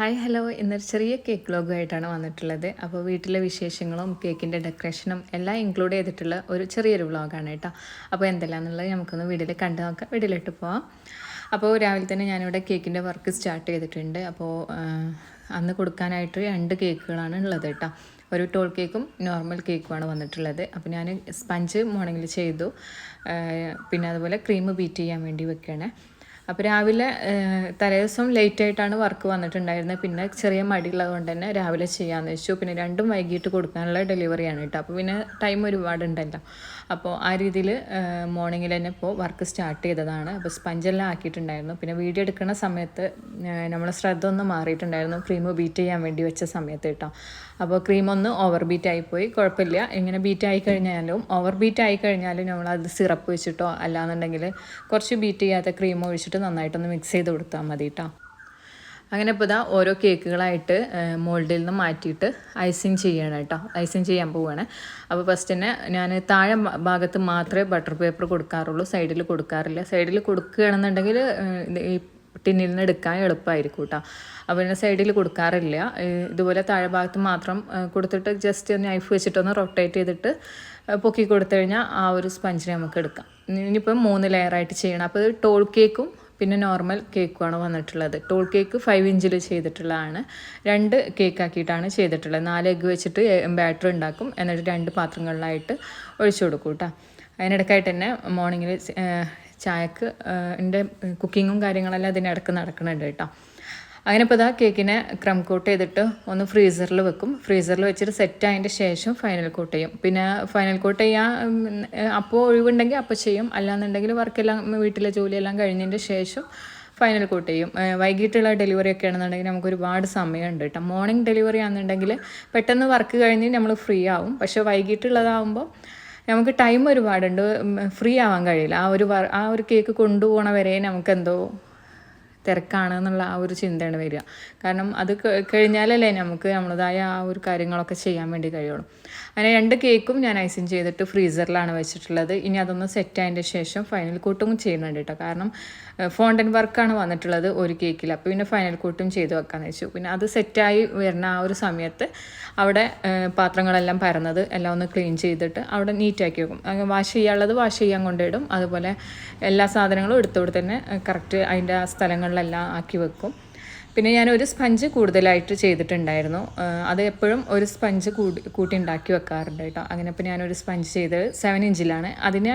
Hi hello. ഇന്നൊരു ചെറിയ cake വ്ലോഗുമായിട്ടാണ് വന്നിട്ടുള്ളത്. അപ്പോൾ വീട്ടിലെ വിശേഷങ്ങളും കേക്കിന്റെ ഡെക്കറേഷനും എല്ലാം ഇൻക്ലൂഡ് ചെയ്തിട്ടുള്ള ഒരു ചെറിയൊരു വ്ലോഗാണ് കേട്ടോ. അപ്പോൾ എന്തെല്ലാന്നുള്ളത് നമുക്കൊന്ന് വീട്ടിൽ കണ്ടു നോക്കാം. വീട്ടിലിട്ട് പോവാം. അപ്പോൾ രാവിലെ തന്നെ ഞാനിവിടെ കേക്കിന്റെ വർക്ക് സ്റ്റാർട്ട് ചെയ്തിട്ടുണ്ട്. അപ്പോൾ അന്ന് കൊടുക്കാനായിട്ട് രണ്ട് കേക്കുകളാണ് ഉള്ളത് കേട്ടോ. ഒരു ടോൾ കേക്കും നോർമൽ കേക്കുമാണ് വന്നിട്ടുള്ളത്. അപ്പോൾ ഞാൻ സ്പഞ്ച് മോർണിംഗിൽ ചെയ്തു. പിന്നെ അതുപോലെ ക്രീം ബീറ്റ് ചെയ്യാൻ വേണ്ടി വെക്കുകയാണ് അപ്പോൾ രാവിലെ തലേദിവസം ലേറ്റ് ആയിട്ടാണ് വർക്ക് വന്നിട്ടുണ്ടായിരുന്നത് പിന്നെ ചെറിയ മടിയുള്ളത് കൊണ്ട് തന്നെ രാവിലെ ചെയ്യാമെന്ന് വെച്ചു. പിന്നെ രണ്ടും വൈകിട്ട് കൊടുക്കാനുള്ള ഡെലിവറിയാണ് കേട്ടോ. അപ്പോൾ പിന്നെ ടൈം ഒരുപാടുണ്ടല്ലോ. അപ്പോൾ ആ രീതിയിൽ മോർണിംഗിൽ തന്നെ ഇപ്പോൾ വർക്ക് സ്റ്റാർട്ട് ചെയ്തതാണ്. അപ്പോൾ സ്പഞ്ചെല്ലാം ആക്കിയിട്ടുണ്ടായിരുന്നു. പിന്നെ വീഡിയോ എടുക്കുന്ന സമയത്ത് നമ്മളെ ശ്രദ്ധ ഒന്ന് മാറിയിട്ടുണ്ടായിരുന്നു. ക്രീം ബീറ്റ് ചെയ്യാൻ വേണ്ടി വെച്ച സമയത്ത് കേട്ടോ. അപ്പോൾ ക്രീം ഒന്ന് ഓവർ ബീറ്റ് ആയിപ്പോയി കുഴപ്പമില്ല. ഇങ്ങനെ ബീറ്റ് ആയി കഴിഞ്ഞാലും ഓവർ ബീറ്റ് ആയി കഴിഞ്ഞാലും നമ്മളത് സിറപ്പ് വെച്ചിട്ടോ അല്ലാന്നുണ്ടെങ്കിൽ കുറച്ച് ബീറ്റ് ചെയ്യാത്ത ക്രീം ഒഴിച്ചിട്ട് നന്നായിട്ടൊന്ന് മിക്സ് ചെയ്ത് കൊടുത്താൽ മതി കേട്ടോ അങ്ങനെ ഇപ്പോൾ ഇതാ ഓരോ കേക്കുകളായിട്ട് മോൾഡിൽ നിന്ന് മാറ്റിയിട്ട് ഐസിങ് ചെയ്യണം കേട്ടോ ഐസിങ് ചെയ്യാൻ പോവുകയാണ് അപ്പോൾ ഫസ്റ്റ് തന്നെ ഞാൻ താഴെ ഭാഗത്ത് മാത്രമേ ബട്ടർ പേപ്പർ കൊടുക്കാറുള്ളൂ സൈഡിൽ കൊടുക്കാറില്ല. സൈഡിൽ കൊടുക്കുകയാണെന്നുണ്ടെങ്കിൽ ഈ ടിന്നിൽ നിന്ന് എടുക്കാൻ എളുപ്പമായിരിക്കും കേട്ടോ അപ്പോൾ പിന്നെ സൈഡിൽ കൊടുക്കാറില്ല. ഇതുപോലെ താഴെ ഭാഗത്ത് മാത്രം കൊടുത്തിട്ട് ജസ്റ്റ് നൈഫ് വെച്ചിട്ടൊന്ന് റൊട്ടേറ്റ് ചെയ്തിട്ട് പൊക്കി കൊടുത്തു കഴിഞ്ഞാൽ ആ ഒരു സ്പഞ്ചിനെ നമുക്ക് എടുക്കാം. ഇനിയിപ്പം മൂന്ന് ലെയറായിട്ട് ചെയ്യണം. അപ്പോൾ ടോൾ കേക്കും പിന്നെ നോർമൽ കേക്കുമാണ് വന്നിട്ടുള്ളത്. ടോൾ കേക്ക് ഫൈവ് ഇഞ്ചിൽ ചെയ്തിട്ടുള്ളതാണ്. രണ്ട് കേക്കാക്കിയിട്ടാണ് ചെയ്തിട്ടുള്ളത്. നാല് എഗ്ഗ് വെച്ചിട്ട് ബാറ്റർ ഉണ്ടാക്കും. എന്നിട്ട് രണ്ട് പാത്രങ്ങളിലായിട്ട് ഒഴിച്ചു കൊടുക്കും കേട്ടോ അതിനിടയ്ക്കായിട്ട് തന്നെ മോർണിംഗിൽ ചായക്ക് എന്റെ കുക്കിങ്ങും കാര്യങ്ങളെല്ലാം അതിനിടക്ക് നടക്കുന്നുണ്ട് കേട്ടോ അങ്ങനെ ഇപ്പോൾ ഇതാ കേക്കിനെ ക്രം കോട്ട് ചെയ്തിട്ട് ഒന്ന് ഫ്രീസറിൽ വെക്കും. ഫ്രീസറിൽ വെച്ചിട്ട് സെറ്റ് ആയതിന്റെ ശേഷം ഫൈനൽ കോട്ട് ചെയ്യും. പിന്നെ ഫൈനൽ കോട്ട് ചെയ്യാൻ അപ്പോൾ ഒഴിവുണ്ടെങ്കിൽ അപ്പോൾ ചെയ്യും. അല്ലാന്നുണ്ടെങ്കിൽ വർക്കെല്ലാം വീട്ടിലെ ജോലിയെല്ലാം കഴിഞ്ഞതിന്റെ ശേഷം ഫൈനൽ കോട്ട് ചെയ്യും. വൈകിട്ടുള്ള ഡെലിവറി ഒക്കെ ആണെന്നുണ്ടെങ്കിൽ നമുക്ക് ഒരുപാട് സമയമുണ്ട് കേട്ടോ. മോർണിംഗ് ഡെലിവറി ആണെന്നുണ്ടെങ്കിൽ പെട്ടെന്ന് വർക്ക് കഴിഞ്ഞ് നമ്മൾ ഫ്രീ ആവും. പക്ഷേ വൈകിട്ടുള്ളതാവുമ്പോൾ നമുക്ക് ടൈം ഒരുപാടുണ്ട്. ഫ്രീ ആവാൻ കഴിയില്ല. ആ ഒരു ആ ഒരു കേക്ക് കൊണ്ടുപോകണ വരെ നമുക്കെന്തോ തിരക്കാണ് എന്നുള്ള ആ ഒരു ചിന്തയാണ് വരിക. കാരണം അത് കഴിഞ്ഞാലല്ലേ നമുക്ക് നമ്മളതായ ആ ഒരു കാര്യങ്ങളൊക്കെ ചെയ്യാൻ വേണ്ടി കഴിയുള്ളൂ. അങ്ങനെ രണ്ട് കേക്കും ഞാൻ ഐസിങ് ചെയ്തിട്ട് ഫ്രീസറിലാണ് വെച്ചിട്ടുള്ളത്. ഇനി അതൊന്ന് സെറ്റ് ആയതിന്റെ ശേഷം ഫൈനൽ കൂട്ടും ചെയ്യുന്നുണ്ട് കേട്ടോ കാരണം ഫോണ്ടൻ വർക്കാണ് വന്നിട്ടുള്ളത് ഒരു കേക്കിൽ അപ്പോൾ പിന്നെ ഫൈനൽ കൂട്ടും ചെയ്ത് വെക്കാമെന്ന് വെച്ചു. പിന്നെ അത് സെറ്റായി വരുന്ന ആ ഒരു സമയത്ത് അവിടെ പാത്രങ്ങളെല്ലാം പരന്നത് എല്ലാം ഒന്ന് ക്ലീൻ ചെയ്തിട്ട് അവിടെ നീറ്റാക്കി വെക്കും. വാഷ് ചെയ്യാനുള്ളത് വാഷ് ചെയ്യാൻ കൊണ്ടിടും അതുപോലെ എല്ലാ സാധനങ്ങളും എടുത്തോടെ തന്നെ കറക്റ്റ് അതിന്റെ സ്ഥലങ്ങളിലെല്ലാം ആക്കി വെക്കും. പിന്നെ ഞാൻ ഒരു സ്പഞ്ച് കൂടുതലായിട്ട് ചെയ്തിട്ടുണ്ടായിരുന്നു. അത് എപ്പോഴും ഒരു സ്പഞ്ച് കൂടി കൂട്ടി ഉണ്ടാക്കി വെക്കാറുണ്ട് കേട്ടോ. അങ്ങനെ ഇപ്പോൾ ഞാനൊരു സ്പഞ്ച് ചെയ്തത് സെവൻ ഇഞ്ചിലാണ്. അതിനെ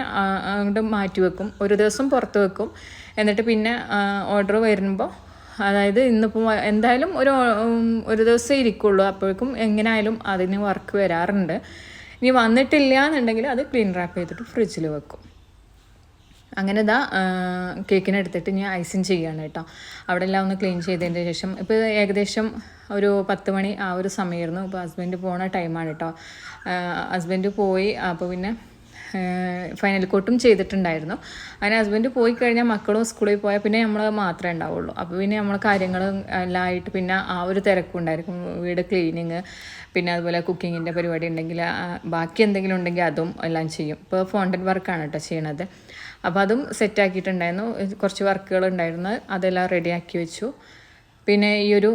അങ്ങോട്ട് മാറ്റി വെക്കും. ഒരു ദിവസം പുറത്ത് വെക്കും. എന്നിട്ട് പിന്നെ ഓർഡർ വരുമ്പോൾ അതായത് ഇന്നിപ്പോൾ എന്തായാലും ഒരു ഒരു ദിവസം ഇരിക്കുള്ളൂ. അപ്പോഴേക്കും എങ്ങനെയായാലും അതിന് വർക്ക് വരാറുണ്ട്. ഇനി വന്നിട്ടില്ല എന്നുണ്ടെങ്കിൽ അത് ക്ലീൻ റാപ്പ് ചെയ്തിട്ട് ഫ്രിഡ്ജിൽ വെക്കും. അങ്ങനെ ഇതാ കേക്കിനെ എടുത്തിട്ട് ഞാൻ ഐസിങ് ചെയ്യാണ് കേട്ടോ. അവിടെ എല്ലാം ഒന്ന് ക്ലീൻ ചെയ്തതിന്റെ ശേഷം ഇപ്പോൾ ഏകദേശം ഒരു പത്ത് മണി ആ ഒരു സമയമായിരുന്നു. ഇപ്പോൾ ഹസ്ബൻഡ് പോണ ടൈമാണ് കേട്ടോ. ഹസ്ബൻഡ് പോയി അപ്പോൾ പിന്നെ ഫൈനൽ കോട്ടും ചെയ്തിട്ടുണ്ടായിരുന്നു. അങ്ങനെ ഹസ്ബൻഡ് പോയി കഴിഞ്ഞാൽ മക്കളും സ്കൂളിൽ പോയാൽ പിന്നെ നമ്മൾ മാത്രമേ ഉണ്ടാവുള്ളൂ. അപ്പോൾ പിന്നെ നമ്മൾ കാര്യങ്ങൾ എല്ലാം ആയിട്ട് പിന്നെ ആ ഒരു തിരക്കും ഉണ്ടായിരിക്കും. വീട് ക്ലീനിങ് പിന്നെ അതുപോലെ കുക്കിങ്ങിന്റെ പരിപാടി ഉണ്ടെങ്കിൽ ബാക്കി എന്തെങ്കിലും ഉണ്ടെങ്കിൽ അതും എല്ലാം ചെയ്യും. ഇപ്പോൾ ഫോണ്ടൻ വർക്കാണ് കേട്ടോ ചെയ്യണത്. അപ്പോൾ അതും സെറ്റാക്കിയിട്ടുണ്ടായിരുന്നു കുറച്ച് വർക്കുകൾ ഉണ്ടായിരുന്നു. അതെല്ലാം റെഡിയാക്കി വെച്ചു. പിന്നെ ഈ ഒരു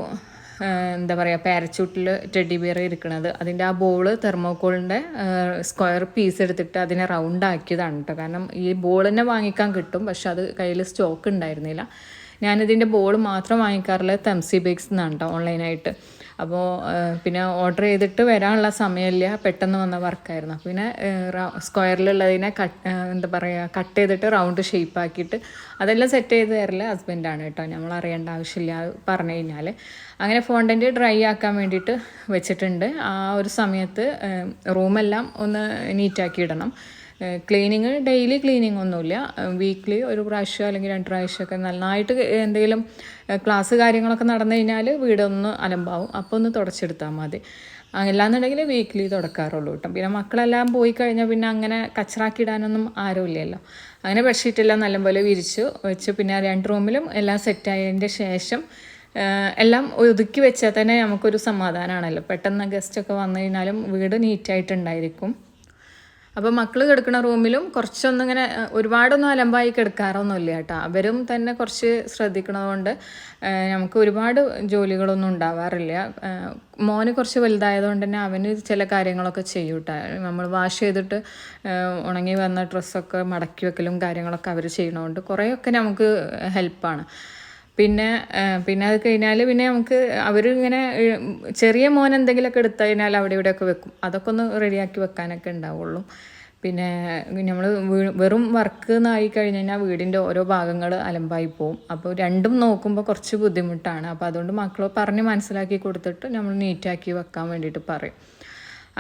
എന്താ പറയുക പാരച്ചൂട്ടിൽ ടെഡി ബിയർ ഇരിക്കുന്നത് അതിന്റെ ആ ബോൾ തെർമോക്കോളിന്റെ സ്ക്വയർ പീസ് എടുത്തിട്ട് അതിനെ റൗണ്ട് ആക്കിയതാണ് കേട്ടോ കാരണം ഈ ബോൾ തന്നെ വാങ്ങിക്കാൻ കിട്ടും പക്ഷെ അത് കയ്യിൽ സ്റ്റോക്ക് ഉണ്ടായിരുന്നില്ല. ഞാനിതിന്റെ ബോൾ മാത്രം വാങ്ങിക്കാറില്ല തംസി ബേക്സ് എന്നാണ് കേട്ടോ ഓൺലൈനായിട്ട്. അപ്പോൾ പിന്നെ ഓർഡർ ചെയ്തിട്ട് വരാനുള്ള സമയമില്ല പെട്ടെന്ന് വന്ന വർക്കായിരുന്നു അപ്പോൾ പിന്നെ സ്ക്വയറിലുള്ളതിനെ കട്ട് എന്താ പറയുക കട്ട് ചെയ്തിട്ട് റൗണ്ട് ഷേപ്പ് ആക്കിയിട്ട് അതെല്ലാം സെറ്റ് ചെയ്ത് തരൽ ഹസ്ബൻഡാണ് കേട്ടോ നമ്മൾ അറിയേണ്ട ആവശ്യമില്ല പറഞ്ഞു കഴിഞ്ഞാൽ അങ്ങനെ ഫോണ്ടന്റ് ഡ്രൈ ആക്കാൻ വേണ്ടിയിട്ട് വെച്ചിട്ടുണ്ട്. ആ ഒരു സമയത്ത് റൂമെല്ലാം ഒന്ന് നീറ്റാക്കി ഇടണം. ക്ലീനിങ് ഡെയിലി ക്ലീനിങ് ഒന്നുമില്ല. വീക്ക്ലി ഒരു പ്രാവശ്യം അല്ലെങ്കിൽ രണ്ട് പ്രാവശ്യമൊക്കെ നന്നായിട്ട് എന്തെങ്കിലും ക്ലാസ് കാര്യങ്ങളൊക്കെ നടന്നു കഴിഞ്ഞാൽ വീടൊന്ന് അലമ്പാവും. അപ്പോൾ ഒന്ന് തുടച്ചെടുത്താൽ മതി. അല്ലാന്നുണ്ടെങ്കിൽ വീക്ക്ലി തുടക്കാറുള്ളൂ കേട്ടോ. പിന്നെ മക്കളെല്ലാം പോയി കഴിഞ്ഞാൽ പിന്നെ അങ്ങനെ കച്ചറാക്കി ഇടാനൊന്നും ആരുമില്ലല്ലോ അങ്ങനെ ബെഡ്ഷീറ്റെല്ലാം നല്ലപോലെ വിരിച്ചു വെച്ച് പിന്നെ രണ്ട് റൂമിലും എല്ലാം സെറ്റായതിന്റെ ശേഷം എല്ലാം ഒതുക്കി വെച്ചാൽ തന്നെ നമുക്കൊരു സമാധാനമാണല്ലോ. പെട്ടെന്ന് ഗസ്റ്റൊക്കെ വന്നു കഴിഞ്ഞാലും വീട് നീറ്റായിട്ടുണ്ടായിരിക്കും അപ്പോൾ മക്കൾ കിടക്കുന്ന റൂമിലും കുറച്ചൊന്നും ഇങ്ങനെ ഒരുപാടൊന്നും അലമ്പായി കിടക്കാറൊന്നുമില്ല കേട്ടോ. അവരും തന്നെ കുറച്ച് ശ്രദ്ധിക്കണതുകൊണ്ട് നമുക്ക് ഒരുപാട് ജോലികളൊന്നും ഉണ്ടാവാറില്ല. മോന് കുറച്ച് വലുതായതുകൊണ്ട് തന്നെ അവന് ചില കാര്യങ്ങളൊക്കെ ചെയ്യും കേട്ടോ. നമ്മൾ വാഷ് ചെയ്തിട്ട് ഉണങ്ങി വന്ന ഡ്രസ്സൊക്കെ മടക്കി വെക്കലും കാര്യങ്ങളൊക്കെ അവർ ചെയ്യണതുകൊണ്ട് കുറേയൊക്കെ നമുക്ക് ഹെൽപ്പാണ്. പിന്നെ പിന്നെ അത് കഴിഞ്ഞാൽ പിന്നെ നമുക്ക് അവർ ഇങ്ങനെ ചെറിയ മോൻ എന്തെങ്കിലുമൊക്കെ എടുത്തു കഴിഞ്ഞാൽ അവിടെ ഇവിടെയൊക്കെ വെക്കും. അതൊക്കെ ഒന്ന് റെഡിയാക്കി വെക്കാനൊക്കെ ഉണ്ടാവുള്ളൂ. പിന്നെ നമ്മൾ വെറും വർക്ക് എന്നായി കഴിഞ്ഞ് കഴിഞ്ഞാൽ വീടിന്റെ ഓരോ ഭാഗങ്ങൾ അലമ്പായി പോവും. അപ്പോൾ രണ്ടും നോക്കുമ്പോൾ കുറച്ച് ബുദ്ധിമുട്ടാണ്. അപ്പോൾ അതുകൊണ്ട് മക്കൾ പറഞ്ഞ് മനസ്സിലാക്കി കൊടുത്തിട്ട് നമ്മൾ നീറ്റാക്കി വെക്കാൻ വേണ്ടിയിട്ട് പറയും.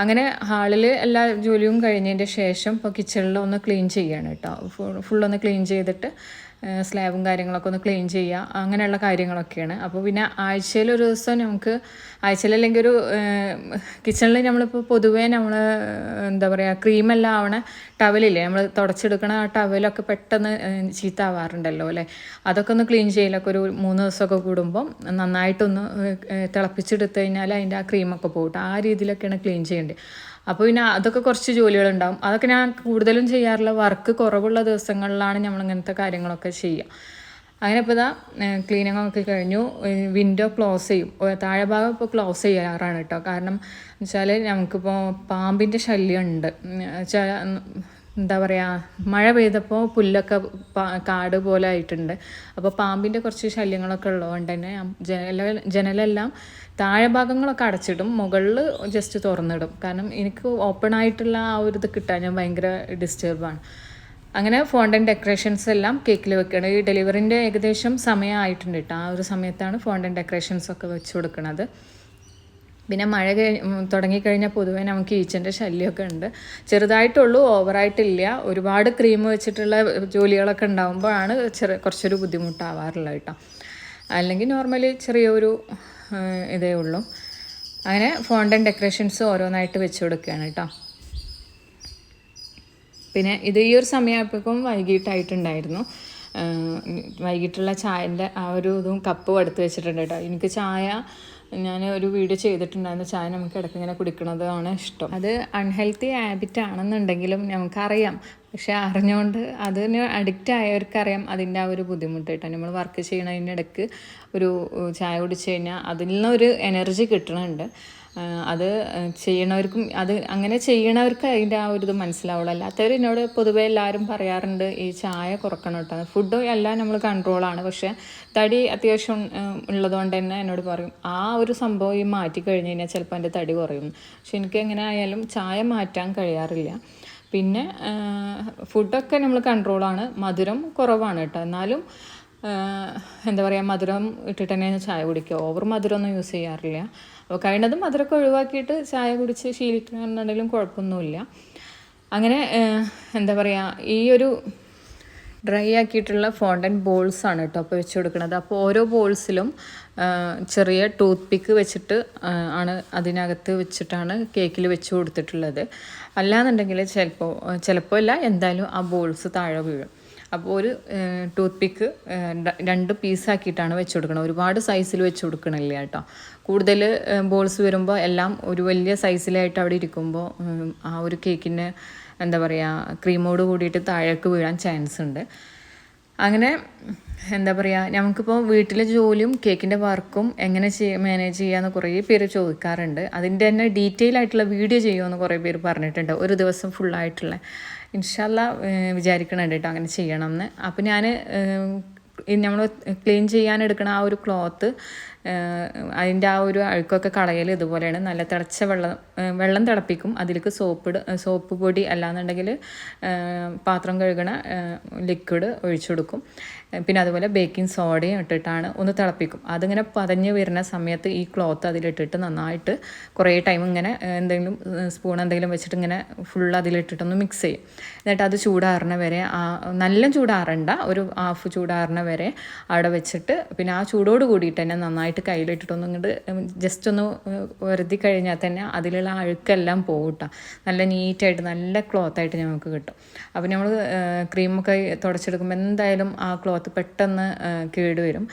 അങ്ങനെ ഹാളിൽ എല്ലാ ജോലിയും കഴിഞ്ഞതിന്റെ ശേഷം ഇപ്പോൾ കിച്ചണിൽ ഒന്ന് ക്ലീൻ ചെയ്യാണ് കേട്ടോ ഫുള്ളൊന്ന് ക്ലീൻ ചെയ്തിട്ട് സ്ലാബും കാര്യങ്ങളൊക്കെ ഒന്ന് ക്ലീൻ ചെയ്യുക അങ്ങനെയുള്ള കാര്യങ്ങളൊക്കെയാണ്. അപ്പോൾ പിന്നെ ആഴ്ചയിൽ ഒരു ദിവസം നമുക്ക് ആഴ്ചയിൽ അല്ലെങ്കിൽ ഒരു കിച്ചണിൽ നമ്മളിപ്പോൾ പൊതുവേ നമ്മൾ എന്താ പറയുക ക്രീമെല്ലാം ആവണ ടവലില്ലേ നമ്മൾ തുടച്ചെടുക്കണ ആ ടവലൊക്കെ പെട്ടെന്ന് ചീത്താവാറുണ്ടല്ലോ അല്ലേ? അതൊക്കെ ഒന്ന് ക്ലീൻ ചെയ്യലൊക്കെ ഒരു മൂന്ന് ദിവസമൊക്കെ കൂടുമ്പം നന്നായിട്ടൊന്ന് തിളപ്പിച്ചെടുത്ത് കഴിഞ്ഞാൽ അതിന്റെ ആ ക്രീമൊക്കെ പോകട്ടെ ആ രീതിയിലൊക്കെയാണ് ക്ലീൻ ചെയ്യേണ്ടത്. അപ്പോൾ പിന്നെ അതൊക്കെ കുറച്ച് ജോലികളുണ്ടാവും. അതൊക്കെ ഞാൻ കൂടുതലും ചെയ്യാറുള്ള വർക്ക് കുറവുള്ള ദിവസങ്ങളിലാണ് നമ്മൾ ഇങ്ങനത്തെ കാര്യങ്ങളൊക്കെ ചെയ്യുക. അങ്ങനെ ഇപ്പോൾ ഇതാ ക്ലീനിങ് ഒക്കെ കഴിഞ്ഞു. വിൻഡോ ക്ലോസ് ചെയ്യും. താഴെ ഭാഗം ഇപ്പോൾ ക്ലോസ് ചെയ്യാറാണ് കേട്ടോ കാരണം വെച്ചാൽ നമുക്കിപ്പോൾ പാമ്പിന്റെ ശല്യം ഉണ്ട്. എന്താ പറയുക മഴ പെയ്തപ്പോൾ പുല്ലൊക്കെ കാട് പോലെ ആയിട്ടുണ്ട്. അപ്പോൾ പാമ്പിന്റെ കുറച്ച് ശല്യങ്ങളൊക്കെ ഉള്ളതുകൊണ്ട് തന്നെ ജനല ജനലെല്ലാം താഴെ ഭാഗങ്ങളൊക്കെ അടച്ചിടും മുകളിൽ ജസ്റ്റ് തുറന്നിടും. കാരണം എനിക്ക് ഓപ്പൺ ആയിട്ടുള്ള ആ ഒരു ഇത് കിട്ടാൻ ഞാൻ ഭയങ്കര ഡിസ്റ്റർബാണ് അങ്ങനെ ഫോണ്ടൻ ഡെക്കറേഷൻസ് എല്ലാം കേക്കിൽ വെക്കണം. ഈ ഡെലിവറിന്റെ ഏകദേശം സമയമായിട്ടുണ്ട് കേട്ടോ. ആ ഒരു സമയത്താണ് ഫോണ്ടൻ ഡെക്കറേഷൻസ് ഒക്കെ വെച്ച് കൊടുക്കുന്നത് പിന്നെ മഴ തുടങ്ങിക്കഴിഞ്ഞാൽ പൊതുവേ നമുക്ക് ഈച്ചന്റെ ശല്യമൊക്കെ ഉണ്ട്. ചെറുതായിട്ടുള്ളൂ ഓവറായിട്ടില്ല. ഒരുപാട് ക്രീം വെച്ചിട്ടുള്ള ജോലികളൊക്കെ ഉണ്ടാകുമ്പോഴാണ് ചെറു കുറച്ചൊരു ബുദ്ധിമുട്ടാവാറുള്ളത് കേട്ടോ. അല്ലെങ്കിൽ നോർമലി ചെറിയൊരു ഇതേ ഉള്ളൂ. അങ്ങനെ ഫോണ്ടൻ ഡെക്കറേഷൻസ് ഓരോന്നായിട്ട് വെച്ച് കൊടുക്കുകയാണ് കേട്ടോ. പിന്നെ ഇത് ഈ ഒരു സമയമായപ്പോഴേക്കും വൈകിട്ടായിട്ടുണ്ടായിരുന്നു. വൈകിട്ടുള്ള ചായന്റെ ആ ഒരു ഇതും കപ്പ് എടുത്ത് വെച്ചിട്ടുണ്ട് കേട്ടോ. എനിക്ക് ചായ ഞാൻ ഒരു വീഡിയോ ചെയ്തിട്ടുണ്ടായിരുന്നു. ചായ നമുക്ക് ഇടയ്ക്ക് ഇങ്ങനെ കുടിക്കുന്നതാണ് ഇഷ്ടം. അത് അൺഹെൽത്തി ഹാബിറ്റ് ആണെന്നുണ്ടെങ്കിലും നമുക്കറിയാം. പക്ഷെ അറിഞ്ഞുകൊണ്ട് അതിന് അഡിക്റ്റ് ആയവർക്കറിയാം അതിന്റെ ആ ഒരു ബുദ്ധിമുട്ട് കേട്ടോ നമ്മൾ വർക്ക് ചെയ്യണതിനിടയ്ക്ക് ഒരു ചായ കുടിച്ച് കഴിഞ്ഞാൽ അതിൽ നിന്നൊരു എനർജി കിട്ടണുണ്ട്. അത് ചെയ്യണവർക്കും അത് അങ്ങനെ ചെയ്യണവർക്ക് അതിന്റെ ആ ഒരു ഇത് മനസ്സിലാവുള്ളൂ. അല്ലാത്തവർ എന്നോട് പൊതുവേ എല്ലാവരും പറയാറുണ്ട് ഈ ചായ കുറക്കണം കേട്ടോ ഫുഡ് എല്ലാം നമ്മൾ കൺട്രോളാണ് പക്ഷേ തടി അത്യാവശ്യം ഉള്ളതുകൊണ്ട് തന്നെ എന്നോട് പറയും ആ ഒരു സംഭവം ഈ മാറ്റി കഴിഞ്ഞ് കഴിഞ്ഞാൽ ചിലപ്പോൾ എന്റെ തടി കുറയും. പക്ഷെ എനിക്ക് എങ്ങനെ ആയാലും ചായ മാറ്റാൻ കഴിയാറില്ല. പിന്നെ ഫുഡൊക്കെ നമ്മൾ കൺട്രോളാണ് മധുരം കുറവാണ് കേട്ടോ എന്നാലും എന്താ പറയുക മധുരം ഇട്ടിട്ട് തന്നെ ചായ കുടിക്കുക ഓവർ മധുരമൊന്നും യൂസ് ചെയ്യാറില്ല. അപ്പോൾ കഴിയുന്നതും മധുരമൊക്കെ ഒഴിവാക്കിയിട്ട് ചായ കുടിച്ച് ശീലിക്കുന്നുണ്ടെങ്കിലും കുഴപ്പമൊന്നുമില്ല. അങ്ങനെ എന്താ പറയുക ഈ ഒരു ഡ്രൈ ആക്കിയിട്ടുള്ള ഫോണ്ടൻ ബോൾസ് ആണ് കേട്ടോ അപ്പോൾ വെച്ച് കൊടുക്കുന്നത് അപ്പോൾ ഓരോ ബോൾസിലും ചെറിയ ടൂത്ത് പിക്ക് വെച്ചിട്ട് ആണ് അതിനകത്ത് വെച്ചിട്ടാണ് കേക്കിൽ വെച്ച് കൊടുത്തിട്ടുള്ളത്. അല്ലാന്നുണ്ടെങ്കിൽ ചിലപ്പോൾ ചിലപ്പോൾ അല്ല എന്തായാലും ആ ബോൾസ് താഴെ വീഴും. അപ്പോൾ ഒരു ടൂത്ത് പിക്ക് രണ്ട് പീസാക്കിയിട്ടാണ് വെച്ച് കൊടുക്കണം ഒരുപാട് സൈസിൽ വെച്ച് കൊടുക്കണില്ല കേട്ടോ. കൂടുതൽ ബോൾസ് വരുമ്പോൾ എല്ലാം ഒരു വലിയ സൈസിലായിട്ട് അവിടെ ഇരിക്കുമ്പോൾ ആ ഒരു കേക്കിന് എന്താ പറയുക ക്രീമോട് കൂടിയിട്ട് താഴേക്ക് വീഴാൻ ചാൻസ് ഉണ്ട്. അങ്ങനെ എന്താ പറയുക നമുക്കിപ്പോൾ വീട്ടിലെ ജോലിയും കേക്കിന്റെ വർക്കും എങ്ങനെ ചെയ്യ മാനേജ് ചെയ്യാമെന്ന് കുറേ പേര് ചോദിക്കാറുണ്ട്. അതിന്റെ തന്നെ ഡീറ്റെയിൽ ആയിട്ടുള്ള വീഡിയോ ചെയ്യുമെന്ന് കുറേ പേര് പറഞ്ഞിട്ടുണ്ട്. ഒരു ദിവസം ഫുള്ളായിട്ടുള്ള ഇൻഷല്ല വിചാരിക്കണുണ്ട് കേട്ടോ അങ്ങനെ ചെയ്യണം എന്ന് അപ്പോൾ ഞാൻ നമ്മൾ ക്ലീൻ ചെയ്യാൻ എടുക്കണ ആ ഒരു ക്ലോത്ത് അതിന്റെ ആ ഒരു അഴുക്കൊക്കെ കളയൽ ഇതുപോലെയാണ്. നല്ല തിളച്ച വെള്ളം വെള്ളം തിളപ്പിക്കും. അതിലേക്ക് സോപ്പ് സോപ്പ് പൊടി അല്ലാന്നുണ്ടെങ്കിൽ പാത്രം കഴുകണ ലിക്വിഡ് ഒഴിച്ചു കൊടുക്കും. പിന്നെ അതുപോലെ ബേക്കിംഗ് സോഡയും ഇട്ടിട്ടാണ് ഒന്ന് തിളപ്പിക്കും. അതിങ്ങനെ പതഞ്ഞ് വരുന്ന സമയത്ത് ഈ ക്ലോത്ത് അതിലിട്ടിട്ട് നന്നായിട്ട് കുറേ ടൈം ഇങ്ങനെ എന്തെങ്കിലും സ്പൂൺ എന്തെങ്കിലും വെച്ചിട്ട് ഇങ്ങനെ ഫുൾ അതിലിട്ടിട്ടൊന്ന് മിക്സ് ചെയ്യും. എന്നിട്ട് അത് ചൂടാറണ വരെ ആ നല്ല ചൂടാറണ്ട. ഒരു ഹാഫ് ചൂടാറണ വരെ അവിടെ വെച്ചിട്ട് പിന്നെ ആ ചൂടോട് കൂടിയിട്ട് തന്നെ നന്നായിട്ട് കയ്യിലിട്ടിട്ടൊന്നും ഇങ്ങോട്ട് ജസ്റ്റ് ഒന്ന് വരുതി കഴിഞ്ഞാൽ തന്നെ അതിലുള്ള അഴുക്കെല്ലാം പോകട്ട നല്ല നീറ്റായിട്ട് നല്ല ക്ലോത്തായിട്ട് നമുക്ക് കിട്ടും. അപ്പോൾ നമ്മൾ ക്രീമൊക്കെ തുടച്ചെടുക്കുമ്പോൾ എന്തായാലും ആ ക്ലോത്ത് പെട്ടെന്ന് കേടുവരും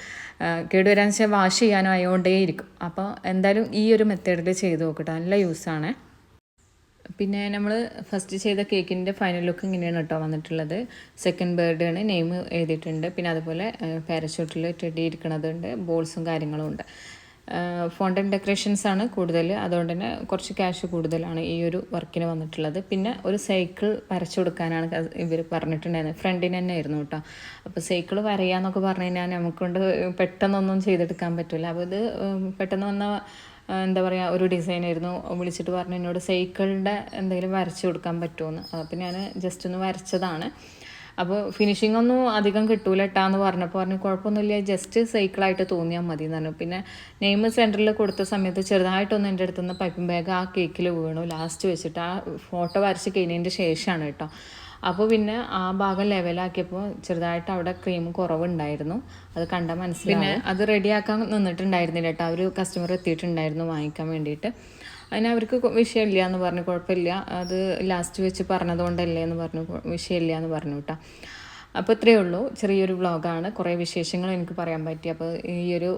കേടുവരാന്ന് വെച്ചാൽ വാഷ് ചെയ്യാനോ ആയതുകൊണ്ടേ ഇരിക്കും അപ്പോൾ എന്തായാലും ഈ ഒരു മെത്തേഡിൽ ചെയ്ത് നോക്കട്ടെ നല്ല യൂസാണ് പിന്നെ നമ്മൾ ഫസ്റ്റ് ചെയ്ത കേക്കിന്റെ ഫൈനൽ ലുക്ക് ഇങ്ങനെയാണ് കേട്ടോ വന്നിട്ടുള്ളത്. സെക്കൻഡ് ബേർഡാണ് നെയിം എഴുതിയിട്ടുണ്ട്. പിന്നെ അതുപോലെ പാരഷൂട്ടിൽ ടെഡി ഇരിക്കണതുണ്ട്. ബോൾസും കാര്യങ്ങളും ഉണ്ട്. ഫോണ്ടൻ ഡെക്കറേഷൻസ് ആണ് കൂടുതൽ അതുകൊണ്ട് തന്നെ കുറച്ച് ക്യാഷ് കൂടുതലാണ് ഈ ഒരു വർക്കിന് വന്നിട്ടുള്ളത്. പിന്നെ ഒരു സൈക്കിൾ വരച്ചു കൊടുക്കാനാണ് ഇവർ പറഞ്ഞിട്ടുണ്ടായിരുന്നത് ഫ്രണ്ടിന് തന്നെ ആയിരുന്നു കേട്ടോ. അപ്പോൾ സൈക്കിൾ വരയാന്നൊക്കെ പറഞ്ഞു കഴിഞ്ഞാൽ നമുക്കൊണ്ട് പെട്ടെന്നൊന്നും ചെയ്തെടുക്കാൻ പറ്റില്ല അപ്പോൾ ഇത് പെട്ടെന്ന് വന്ന എന്താ പറയുക ഒരു ഡിസൈനായിരുന്നു വിളിച്ചിട്ട് പറഞ്ഞു എന്നോട് സൈക്കിളിന്റെ എന്തെങ്കിലും വരച്ചു കൊടുക്കാൻ പറ്റുമെന്ന്. അപ്പോൾ ഞാൻ ജസ്റ്റ് ഒന്ന് വരച്ചതാണ്. അപ്പോൾ ഫിനിഷിംഗ് ഒന്നും അധികം കിട്ടൂല എന്ന് പറഞ്ഞപ്പോൾ പറഞ്ഞു കുഴപ്പമൊന്നുമില്ല ജസ്റ്റ് സൈക്കിളായിട്ട് തോന്നിയാൽ മതി എന്ന് പറഞ്ഞു. പിന്നെ നെയിം സെന്ററിൽ കൊടുത്ത സമയത്ത് ചെറുതായിട്ടൊന്ന് എന്റെ അടുത്തുനിന്ന് പൈപ്പിംഗ് ബാഗ് ആ കേക്കിൽ വീണു. ലാസ്റ്റ് വെച്ചിട്ട് ആ ഫോട്ടോ വരച്ച് കഴിഞ്ഞതിന്റെ ശേഷമാണ് കേട്ടോ അപ്പോൾ പിന്നെ ആ ഭാഗം ലെവലാക്കിയപ്പോൾ ചെറുതായിട്ട് അവിടെ ക്രീം കുറവുണ്ടായിരുന്നു. അത് കണ്ട മനസ്സിലായി. പിന്നെ അത് റെഡിയാക്കാൻ നിന്നിട്ടുണ്ടായിരുന്നില്ല കേട്ടോ അവർ കസ്റ്റമർ എത്തിയിട്ടുണ്ടായിരുന്നു വാങ്ങിക്കാൻ വേണ്ടിയിട്ട്. അതിന് അവർക്ക് വിഷയമില്ല എന്ന് പറഞ്ഞു. കുഴപ്പമില്ല. അത് ലാസ്റ്റ് വെച്ച് പറഞ്ഞതുകൊണ്ടല്ലേ എന്ന് പറഞ്ഞു. വിഷയമില്ല എന്ന് പറഞ്ഞു കേട്ടോ അപ്പോൾ ഇത്രയേ ഉള്ളൂ. ചെറിയൊരു വ്ളോഗാണ്. കുറേ വിശേഷങ്ങൾ എനിക്ക് പറയാൻ പറ്റി. അപ്പോൾ ഈ ഒരു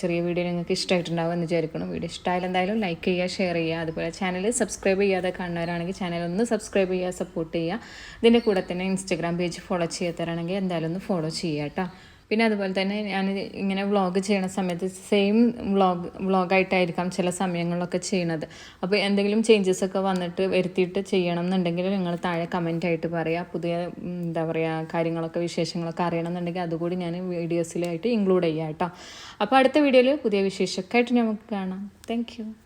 ചെറിയ വീഡിയോ നിങ്ങൾക്ക് ഇഷ്ടമായിട്ടുണ്ടാവും എന്ന് വിചാരിക്കണം വീഡിയോ ഇഷ്ടമായാലും എന്തായാലും ലൈക്ക് ചെയ്യുക ഷെയർ ചെയ്യുക. അതുപോലെ ചാനൽ സബ്സ്ക്രൈബ് ചെയ്യാതെ കാണുന്നവരാണെങ്കിൽ ചാനൽ ഒന്ന് സബ്സ്ക്രൈബ് ചെയ്യുക സപ്പോർട്ട് ചെയ്യുക. ഇതിന്റെ കൂടെ തന്നെ ഇൻസ്റ്റാഗ്രാം പേജ് ഫോളോ ചെയ്യാത്തവരാണെങ്കിൽ എന്തായാലും ഒന്ന് ഫോളോ ചെയ്യുക കേട്ടോ. പിന്നെ അതുപോലെ തന്നെ ഞാൻ ഇങ്ങനെ വ്ളോഗ് ചെയ്യണ സമയത്ത് സെയിം വ്ളോഗ് വ്ളോഗായിട്ടായിരിക്കാം ചില സമയങ്ങളിലൊക്കെ ചെയ്യണത്. അപ്പോൾ എന്തെങ്കിലും ചേഞ്ചസ് ഒക്കെ വന്നിട്ട് വരുത്തിയിട്ട് ചെയ്യണം എന്നുണ്ടെങ്കിൽ നിങ്ങൾ താഴെ കമന്റ് ആയിട്ട് പറയുക പുതിയ എന്താ പറയുക കാര്യങ്ങളൊക്കെ വിശേഷങ്ങളൊക്കെ അറിയണം എന്നുണ്ടെങ്കിൽ അതുകൂടി ഞാൻ വീഡിയോസിലായിട്ട് ഇൻക്ലൂഡ് ചെയ്യാം കേട്ടോ അപ്പോൾ അടുത്ത വീഡിയോയിൽ പുതിയ വിശേഷമൊക്കെ ആയിട്ട് നമുക്ക് കാണാം. താങ്ക്